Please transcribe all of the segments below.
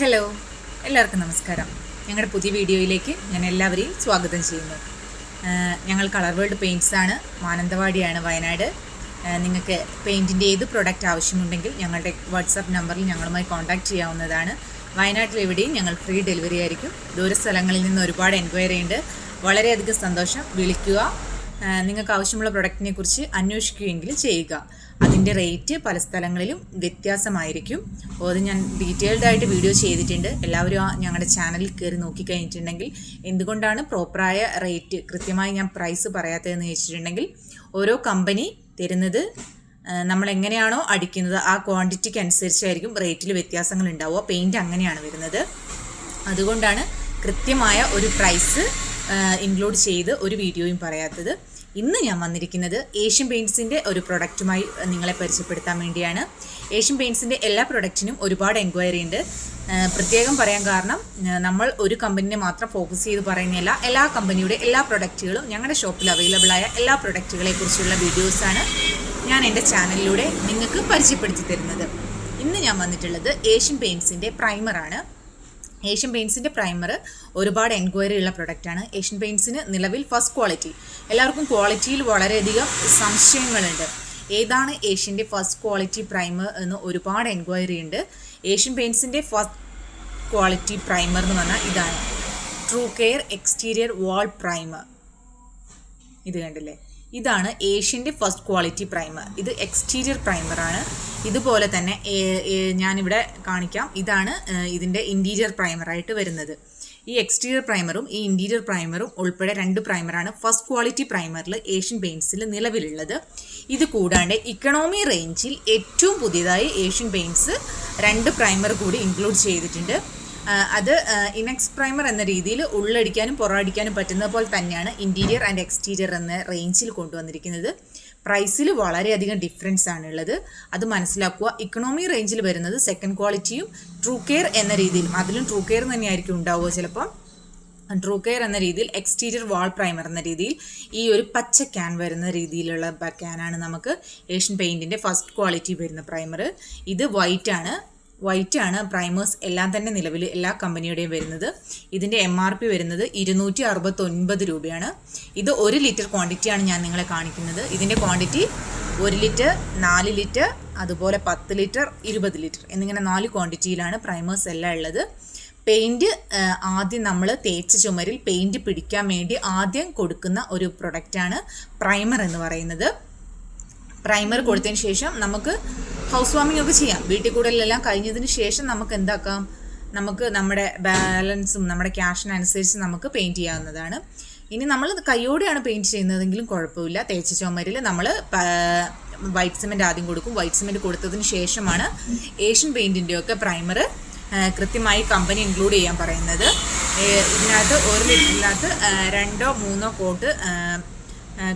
Hello എല്ലാവർക്കും നമസ്കാരം. ഞങ്ങളുടെ പുതിയ വീഡിയോയിലേക്ക് ഞാൻ എല്ലാവരെയും സ്വാഗതം ചെയ്യുന്നു. ഞങ്ങൾ കളർ വേൾഡ് പെയിന്റ്സ് ആണ് മാനന്തവാടിയാണ് വയനാട്. നിങ്ങൾക്ക് പെയിന്റിന്റെ ഏത് പ്രൊഡക്റ്റ് ആവശ്യമുണ്ടെങ്കിൽ ഞങ്ങളുടെ വാട്സാപ്പ് നമ്പറിൽ ഞങ്ങളുമായി കോൺടാക്റ്റ് ചെയ്യാവുന്നതാണ്. വയനാട്ടിൽ എവിടെയും ഞങ്ങൾ ഫ്രീ ഡെലിവറി ആയിരിക്കും. ദൂര സ്ഥലങ്ങളിൽ നിന്ന് ഒരുപാട് എൻക്വയറി ഉണ്ട്. വളരെയധികം സന്തോഷം. വിളിക്കുക. നിങ്ങൾക്ക് ആവശ്യമുള്ള പ്രൊഡക്റ്റിനെ കുറിച്ച് അന്വേഷിക്കുകയെങ്കിലും ചെയ്യുക. അതിന്റെ റേറ്റ് പല സ്ഥലങ്ങളിലും വ്യത്യാസമായിരിക്കും. അത് ഞാൻ ഡീറ്റെയിൽഡ് ആയിട്ട് വീഡിയോ ചെയ്തിട്ടുണ്ട്. എല്ലാവരും ഞങ്ങളുടെ ചാനലിൽ കയറി നോക്കിക്കഴിഞ്ഞിട്ടുണ്ടെങ്കിൽ എന്തുകൊണ്ടാണ് പ്രോപ്പറായ റേറ്റ് കൃത്യമായി ഞാൻ പ്രൈസ് പറയാത്തതെന്ന് ചോദിച്ചിട്ടുണ്ടെങ്കിൽ ഓരോ കമ്പനി തരുന്നത് നമ്മൾ എങ്ങനെയാണോ അടിക്കുന്നത് ആ ക്വാണ്ടിറ്റിക്ക് അനുസരിച്ചായിരിക്കും റേറ്റിൽ വ്യത്യാസങ്ങൾ ഉണ്ടാവുക പെയിന്റ് അങ്ങനെയാണ് വരുന്നത്. അതുകൊണ്ടാണ് കൃത്യമായ ഒരു പ്രൈസ് ഇൻക്ലൂഡ് ചെയ്ത് ഒരു വീഡിയോയും പറയാത്തത്. ഇന്ന് ഞാൻ വന്നിരിക്കുന്നത് ഏഷ്യൻ പെയിന്റ്സിന്റെ ഒരു പ്രൊഡക്റ്റുമായി നിങ്ങളെ പരിചയപ്പെടുത്താൻ വേണ്ടിയാണ്. ഏഷ്യൻ പെയിന്റ്സിന്റെ എല്ലാ പ്രൊഡക്റ്റിനും ഒരുപാട് എൻക്വയറി ഉണ്ട്. പ്രത്യേകം പറയാൻ കാരണം നമ്മൾ ഒരു കമ്പനിനെ മാത്രം ഫോക്കസ് ചെയ്ത് പറയുന്നില്ല എല്ലാ കമ്പനിയുടെ എല്ലാ പ്രൊഡക്റ്റുകളും ഞങ്ങളുടെ ഷോപ്പിൽ അവൈലബിൾ ആയ എല്ലാ പ്രൊഡക്റ്റുകളെ കുറിച്ചുള്ള വീഡിയോസാണ് ഞാൻ എന്റെ ചാനലിലൂടെ നിങ്ങൾക്ക് പരിചയപ്പെടുത്തി തരുന്നത്. ഇന്ന് ഞാൻ വന്നിട്ടുള്ളത് ഏഷ്യൻ പെയിന്റ്സിന്റെ പ്രൈമറാണ് ഏഷ്യൻ പെയിൻസിന്റെ പ്രൈമർ ഒരുപാട് എൻക്വയറി ഉള്ള പ്രൊഡക്റ്റാണ് ഏഷ്യൻ പെയിൻസിന് നിലവിൽ ഫസ്റ്റ് ക്വാളിറ്റി എല്ലാവർക്കും ക്വാളിറ്റിയിൽ വളരെയധികം സംശയങ്ങളുണ്ട്. ഏതാണ് ഏഷ്യന്റെ ഫസ്റ്റ് ക്വാളിറ്റി പ്രൈമർ എന്ന് ഒരുപാട് എൻക്വയറി ഉണ്ട്. ഏഷ്യൻ പെയിൻസിന്റെ ഫസ്റ്റ് ക്വാളിറ്റി പ്രൈമർ എന്ന് പറഞ്ഞാൽ ഇതാണ്. True care exterior wall primer ഇത് കണ്ടില്ലേ? ഇതാണ് ഏഷ്യന്റെ ഫസ്റ്റ് ക്വാളിറ്റി പ്രൈമർ ഇത് എക്സ്റ്റീരിയർ പ്രൈമറാണ് ഇതുപോലെ തന്നെ ഞാനിവിടെ കാണിക്കാം. ഇതാണ് ഇതിന്റെ ഇന്റീരിയർ പ്രൈമറായിട്ട് വരുന്നത്. ഈ എക്സ്റ്റീരിയർ പ്രൈമറും ഈ ഇന്റീരിയർ പ്രൈമറും ഉൾപ്പെടെ രണ്ട് പ്രൈമറാണ് ഫസ്റ്റ് ക്വാളിറ്റി പ്രൈമറിൽ ഏഷ്യൻ പെയിൻസിൽ നിലവിലുള്ളത്. ഇത് കൂടാണ്ട് ഇക്കണോമി റേഞ്ചിൽ ഏറ്റവും പുതിയതായി ഏഷ്യൻ പെയിൻസ് രണ്ട് പ്രൈമർ കൂടി ഇൻക്ലൂഡ് ചെയ്തിട്ടുണ്ട്. അത് ഇനക്സ് പ്രൈമർ എന്ന രീതിയിൽ ഉള്ളടിക്കാനും പുറമടിക്കാനും പറ്റുന്ന പോലെ തന്നെയാണ് ഇന്റീരിയർ ആൻഡ് എക്സ്റ്റീരിയർ എന്ന റേഞ്ചിൽ കൊണ്ടുവന്നിരിക്കുന്നത്. പ്രൈസിൽ വളരെയധികം ഡിഫറൻസ് ആണ് ഉള്ളത് അത് മനസ്സിലാക്കുക. ഇക്കണോമി റേഞ്ചിൽ വരുന്നത് സെക്കൻഡ് ക്വാളിറ്റിയും ട്രൂ കെയർ എന്ന രീതിയിൽ അതിലും ട്രൂ കെയർ തന്നെയായിരിക്കും ഉണ്ടാവുക ചിലപ്പം. ട്രൂ കെയർ എന്ന രീതിയിൽ എക്സ്റ്റീരിയർ വാൾ പ്രൈമർ എന്ന രീതിയിൽ ഈ ഒരു പച്ച ക്യാൻ വരുന്ന രീതിയിലുള്ള ക്യാനാണ് നമുക്ക് ഏഷ്യൻ പെയിന്റിന്റെ ഫസ്റ്റ് ക്വാളിറ്റി വരുന്ന പ്രൈമർ ഇത് വൈറ്റ് ആണ്. വൈറ്റ് ആണ് പ്രൈമേഴ്സ് എല്ലാം തന്നെ നിലവിൽ എല്ലാ കമ്പനിയുടെയും വരുന്നത്. ഇതിന്റെ എം ആർ പി വരുന്നത് ഇരുന്നൂറ്റി അറുപത്തൊൻപത് രൂപയാണ്. ഇത് ഒരു ലിറ്റർ ക്വാണ്ടിറ്റിയാണ് ഞാൻ നിങ്ങളെ കാണിക്കുന്നത്. ഇതിന്റെ ക്വാണ്ടിറ്റി ഒരു ലിറ്റർ നാല് ലിറ്റർ അതുപോലെ പത്ത് ലിറ്റർ ഇരുപത് ലിറ്റർ എന്നിങ്ങനെ നാല് ക്വാണ്ടിറ്റിയിലാണ് പ്രൈമേഴ്സ് എല്ലാം ഉള്ളത്. പെയിന്റ് ആദ്യം നമ്മൾ തേച്ച ചുമരിൽ പെയിന്റ് പിടിക്കാൻ വേണ്ടി ആദ്യം കൊടുക്കുന്ന ഒരു പ്രൊഡക്റ്റാണ് പ്രൈമർ എന്ന് പറയുന്നത്. പ്രൈമർ കൊടുത്തതിന് ശേഷം നമുക്ക് ഹൗസ് വാമിംഗ് ഒക്കെ ചെയ്യാം. വീട്ടിൽ കൂടലെല്ലാം കഴിഞ്ഞതിന് ശേഷം നമുക്ക് എന്താക്കാം? നമുക്ക് നമ്മുടെ ബാലൻസും നമ്മുടെ ക്യാഷിനനുസരിച്ച് നമുക്ക് പെയിന്റ് ചെയ്യാവുന്നതാണ്. ഇനി നമ്മൾ കൈയോടെയാണ് പെയിന്റ് ചെയ്യുന്നതെങ്കിലും കുഴപ്പമില്ല. തേച്ച ചുമരിൽ നമ്മൾ വൈറ്റ് സിമെന്റ് ആദ്യം കൊടുക്കും. വൈറ്റ് സിമെന്റ് കൊടുത്തതിന് ശേഷമാണ് ഏഷ്യൻ പെയിന്റിന്റെയൊക്കെ പ്രൈമർ കൃത്യമായി കമ്പനി ഇൻക്ലൂഡ് ചെയ്യാൻ പറയുന്നത്. ഇതിനകത്ത് ഒരു ലിറ്ററിനകത്ത് രണ്ടോ മൂന്നോ കോട്ട്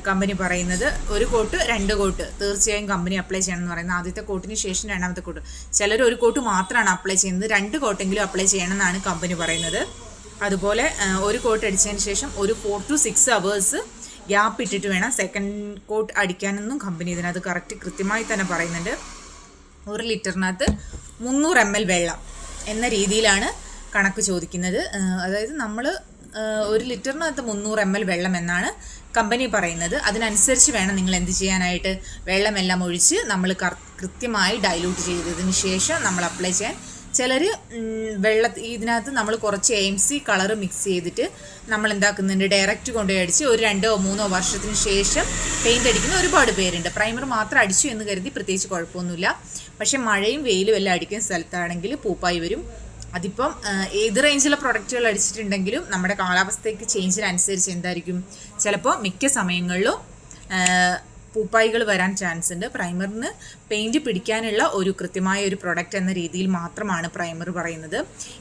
കമ്പനി പറയുന്നത് ഒരു കോട്ട് രണ്ട് കോട്ട്. തീർച്ചയായും കമ്പനി അപ്ലൈ ചെയ്യണം എന്ന് പറയുന്നത് ആദ്യത്തെ കോട്ടിന് ശേഷം രണ്ടാമത്തെ കോട്ട്. ചിലർ ഒരു കോട്ട് മാത്രമാണ് അപ്ലൈ ചെയ്യുന്നത് രണ്ട് കോട്ടെങ്കിലും അപ്ലൈ ചെയ്യണം എന്നാണ് കമ്പനി പറയുന്നത്. അതുപോലെ ഒരു കോട്ട് അടിച്ചതിന് ശേഷം ഒരു four to six hours gap ഇട്ടിട്ട് വേണം സെക്കൻഡ് കോട്ട് അടിക്കാനെന്നും കമ്പനി ഇതിനകത്ത് കറക്റ്റ് കൃത്യമായി തന്നെ പറയുന്നുണ്ട്. ഒരു ലിറ്ററിനകത്ത് മുന്നൂറ് എം എൽ വെള്ളം എന്ന രീതിയിലാണ് കണക്ക് ചോദിക്കുന്നത്. അതായത് നമ്മൾ ഒരു ലിറ്ററിനകത്ത് മുന്നൂറ് എം എൽ വെള്ളം എന്നാണ് കമ്പനി പറയുന്നത്. അതിനനുസരിച്ച് വേണം നിങ്ങൾ എന്ത് ചെയ്യാനായിട്ട് വെള്ളമെല്ലാം ഒഴിച്ച് നമ്മൾ കൃത്യമായി ഡൈലൂട്ട് ചെയ്തതിന് ശേഷം നമ്മൾ അപ്ലൈ ചെയ്യാൻ. ചിലർ വെള്ള ഇതിനകത്ത് നമ്മൾ കുറച്ച് എം സി കളർ മിക്സ് ചെയ്തിട്ട് നമ്മൾ എന്താക്കുന്നുണ്ട്? ഡയറക്റ്റ് കൊണ്ടുപോയി അടിച്ച് ഒരു രണ്ടോ മൂന്നോ വർഷത്തിന് ശേഷം പെയിന്റ് അടിക്കുന്ന ഒരുപാട് പേരുണ്ട്. പ്രൈമർ മാത്രം അടിച്ചു എന്ന് കരുതി പ്രത്യേകിച്ച് കുഴപ്പമൊന്നുമില്ല. പക്ഷേ മഴയും വെയിലും എല്ലാം അടിക്കുന്ന സ്ഥലത്താണെങ്കിൽ പൂപ്പായി വരും. അതിപ്പം ഏത് റേഞ്ചിലെ പ്രൊഡക്റ്റുകൾ അടിച്ചിട്ടുണ്ടെങ്കിലും നമ്മുടെ കാലാവസ്ഥയ്ക്ക് ചേഞ്ചിനനുസരിച്ച് എന്തായിരിക്കും? ചിലപ്പോൾ മിക്ക സമയങ്ങളിലും പൂപ്പായികൾ വരാൻ ചാൻസ് ഉണ്ട്. പ്രൈമറിന് പെയിന്റ് പിടിക്കാനുള്ള ഒരു കൃത്യമായ ഒരു പ്രൊഡക്റ്റ് എന്ന രീതിയിൽ മാത്രമാണ് പ്രൈമർ പറയുന്നത്.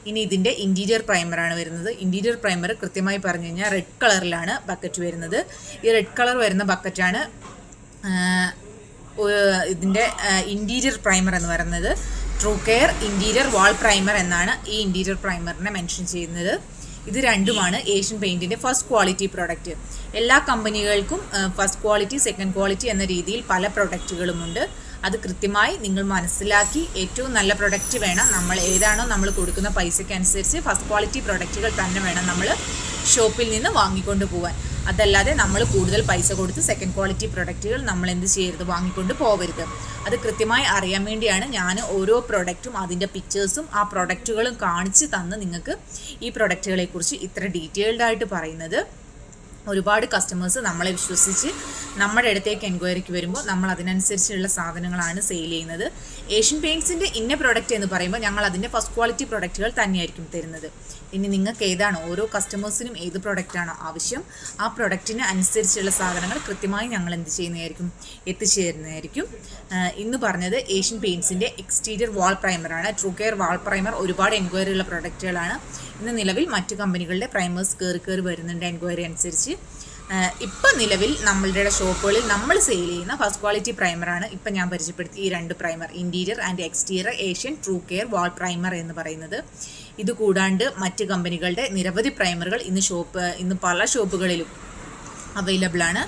ഇനി ഇതിന്റെ ഇന്റീരിയർ പ്രൈമറാണ് വരുന്നത്. ഇന്റീരിയർ പ്രൈമർ കൃത്യമായി പറഞ്ഞു കഴിഞ്ഞാൽ റെഡ് കളറിലാണ് ബക്കറ്റ് വരുന്നത്. ഈ റെഡ് കളർ വരുന്ന ബക്കറ്റാണ് ഇതിന്റെ ഇന്റീരിയർ പ്രൈമർ എന്ന് പറയുന്നത്. True care interior wall primer എന്നാണ് ഈ ഇന്റീരിയർ പ്രൈമറിനെ മെൻഷൻ ചെയ്യുന്നത്. ഇത് രണ്ടുമാണ് ഏഷ്യൻ പെയിന്റിന്റെ ഫസ്റ്റ് ക്വാളിറ്റി പ്രൊഡക്റ്റ് എല്ലാ കമ്പനികൾക്കും ഫസ്റ്റ് ക്വാളിറ്റി സെക്കൻഡ് ക്വാളിറ്റി എന്ന രീതിയിൽ പല പ്രൊഡക്റ്റുകളുമുണ്ട് അത് കൃത്യമായി നിങ്ങൾ മനസ്സിലാക്കി ഏറ്റവും നല്ല പ്രൊഡക്റ്റ് വേണം. നമ്മൾ ഏതാണോ നമ്മൾ കൊടുക്കുന്ന പൈസയ്ക്ക് അനുസരിച്ച് ഫസ്റ്റ് ക്വാളിറ്റി പ്രൊഡക്റ്റുകൾ തന്നെ വേണം നമ്മൾ ഷോപ്പിൽ നിന്ന് വാങ്ങിക്കൊണ്ട് പോകാൻ അതല്ലാതെ നമ്മൾ കൂടുതൽ പൈസ കൊടുത്ത് സെക്കൻഡ് ക്വാളിറ്റി പ്രൊഡക്റ്റുകൾ നമ്മൾ എന്ത് ചെയ്യരുത്? വാങ്ങിക്കൊണ്ട് പോകരുത് അത് കൃത്യമായി അറിയാൻ വേണ്ടിയാണ് ഞാൻ ഓരോ പ്രൊഡക്റ്റും അതിന്റെ പിക്ചേഴ്സും ആ പ്രൊഡക്റ്റുകളും കാണിച്ച് തന്ന് നിങ്ങൾക്ക് ഈ പ്രൊഡക്റ്റുകളെക്കുറിച്ച് ഇത്ര ഡീറ്റെയിൽഡ് ആയിട്ട് പറയുന്നത്. ഒരുപാട് കസ്റ്റമേഴ്സ് നമ്മളെ വിശ്വസിച്ച് നമ്മുടെ അടുത്തേക്ക് എൻക്വയറിക്ക് വരുമ്പോൾ നമ്മൾ അതിനനുസരിച്ചുള്ള സാധനങ്ങളാണ് സെയിൽ ചെയ്യുന്നത്. ഏഷ്യൻ പെയിന്റ്സിന്റെ ഇന്ന പ്രോഡക്റ്റ് എന്ന് പറയുമ്പോൾ ഞങ്ങൾ അതിന്റെ ഫസ്റ്റ് ക്വാളിറ്റി പ്രോഡക്റ്റുകൾ തന്നെയായിരിക്കും തരുന്നത്. ഇനി നിങ്ങൾക്ക് ഏതാണ്? ഓരോ കസ്റ്റമേഴ്സിനും ഏത് പ്രൊഡക്റ്റാണോ ആവശ്യം ആ പ്രൊഡക്റ്റിന് അനുസരിച്ചുള്ള സാധനങ്ങൾ കൃത്യമായി ഞങ്ങൾ എന്ത് ചെയ്യുന്നതായിരിക്കും? എത്തിച്ചേരുന്നതായിരിക്കും. ഇന്ന് പറഞ്ഞത് ഏഷ്യൻ പെയിന്റ്സിന്റെ എക്സ്റ്റീരിയർ വാൾ പ്രൈമറാണ് ട്രൂ കെയർ വാൾ പ്രൈമർ ഒരുപാട് എൻക്വയറി ഉള്ള പ്രൊഡക്റ്റുകളാണ് ഇന്ന് നിലവിൽ മറ്റു കമ്പനികളുടെ പ്രൈമേഴ്സ് കയറി കയറി വരുന്നുണ്ട് എൻക്വയറി അനുസരിച്ച്. ഇപ്പം നിലവിൽ നമ്മളുടെ ഷോപ്പുകളിൽ നമ്മൾ സെയിൽ ചെയ്യുന്ന ഫസ്റ്റ് ക്വാളിറ്റി പ്രൈമറാണ് ഇപ്പം ഞാൻ പരിചയപ്പെടുത്തി ഈ രണ്ട് primer interior and exterior Asian true care wall primer എന്ന് പറയുന്നത്. ഇത് കൂടാണ്ട് മറ്റ് കമ്പനികളുടെ നിരവധി പ്രൈമറുകൾ ഇന്ന് ഷോപ്പ് ഇന്ന് പല ഷോപ്പുകളിലും അവൈലബിൾ ആണ്.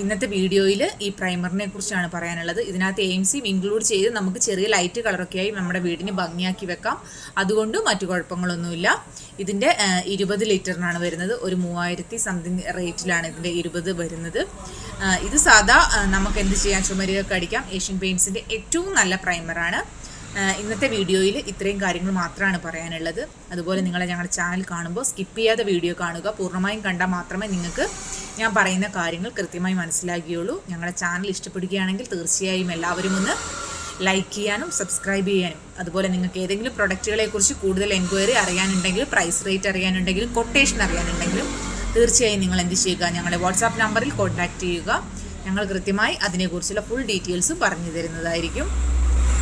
ഇന്നത്തെ വീഡിയോയിൽ ഈ പ്രൈമറിനെ കുറിച്ചാണ് പറയാനുള്ളത്. ഇതിനകത്ത് എയിം സിയും ഇൻക്ലൂഡ് ചെയ്ത് നമുക്ക് ചെറിയ ലൈറ്റ് കളറൊക്കെ ആയി നമ്മുടെ വീടിന് ഭംഗിയാക്കി വെക്കാം. അതുകൊണ്ട് മറ്റു കുഴപ്പങ്ങളൊന്നുമില്ല. ഇതിന്റെ ഇരുപത് ലിറ്ററിനാണ് വരുന്നത്. ഒരു മൂവായിരത്തി സംതിങ് റേറ്റിലാണ് ഇതിന്റെ ഇരുപത് വരുന്നത്. ഇത് സാധാ നമുക്ക് എന്ത് ചെയ്യാം? ചുമരുകൾക്ക് അടിക്കാം. ഏഷ്യൻ പെയിന്റ്സിന്റെ ഏറ്റവും നല്ല പ്രൈമറാണ്. ഇന്നത്തെ വീഡിയോയിൽ ഇത്രയും കാര്യങ്ങൾ മാത്രമാണ് പറയാനുള്ളത്. അതുപോലെ നിങ്ങളെ ഞങ്ങളുടെ ചാനൽ കാണുമ്പോൾ സ്കിപ്പ് ചെയ്യാതെ വീഡിയോ കാണുക. പൂർണമായും കണ്ടാൽ മാത്രമേ നിങ്ങൾക്ക് ഞാൻ പറയുന്ന കാര്യങ്ങൾ കൃത്യമായി മനസ്സിലാക്കിയുള്ളൂ. ഞങ്ങളുടെ ചാനൽ ഇഷ്ടപ്പെടുകയാണെങ്കിൽ തീർച്ചയായും എല്ലാവരും ഒന്ന് ലൈക്ക് ചെയ്യാനും സബ്സ്ക്രൈബ് ചെയ്യാനും. അതുപോലെ നിങ്ങൾക്ക് ഏതെങ്കിലും പ്രൊഡക്റ്റുകളെ കുറിച്ച് കൂടുതൽ എൻക്വയറി അറിയാനുണ്ടെങ്കിൽ പ്രൈസ് റേറ്റ് അറിയാനുണ്ടെങ്കിലും കൊട്ടേഷൻ അറിയാനുണ്ടെങ്കിലും തീർച്ചയായും നിങ്ങൾ എന്ത് ചെയ്യുക? ഞങ്ങളുടെ വാട്സാപ്പ് നമ്പറിൽ കോൺടാക്റ്റ് ചെയ്യുക. ഞങ്ങൾ കൃത്യമായി അതിനെക്കുറിച്ചുള്ള ഫുൾ ഡീറ്റെയിൽസും പറഞ്ഞു തരുന്നതായിരിക്കും.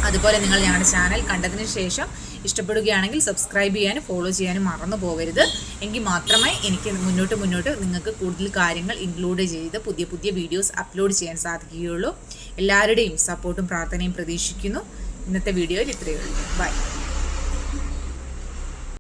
അതുപോലെ നിങ്ങൾ ഞങ്ങളുടെ ചാനൽ കണ്ടതിന് ശേഷം ഇഷ്ടപ്പെടുകയാണെങ്കിൽ സബ്സ്ക്രൈബ് ചെയ്യാനും ഫോളോ ചെയ്യാനും മറന്നു പോകരുത്. എങ്കിൽ മാത്രമേ എനിക്ക് മുന്നോട്ട് മുന്നോട്ട് നിങ്ങൾക്ക് കൂടുതൽ കാര്യങ്ങൾ ഇൻക്ലൂഡ് ചെയ്ത് പുതിയ പുതിയ വീഡിയോസ് അപ്ലോഡ് ചെയ്യാൻ സാധിക്കുകയുള്ളൂ. എല്ലാവരുടെയും സപ്പോർട്ടും പ്രാർത്ഥനയും പ്രതീക്ഷിക്കുന്നു. ഇന്നത്തെ വീഡിയോയിൽ ഇത്രയേ ഉള്ളൂ. ബൈ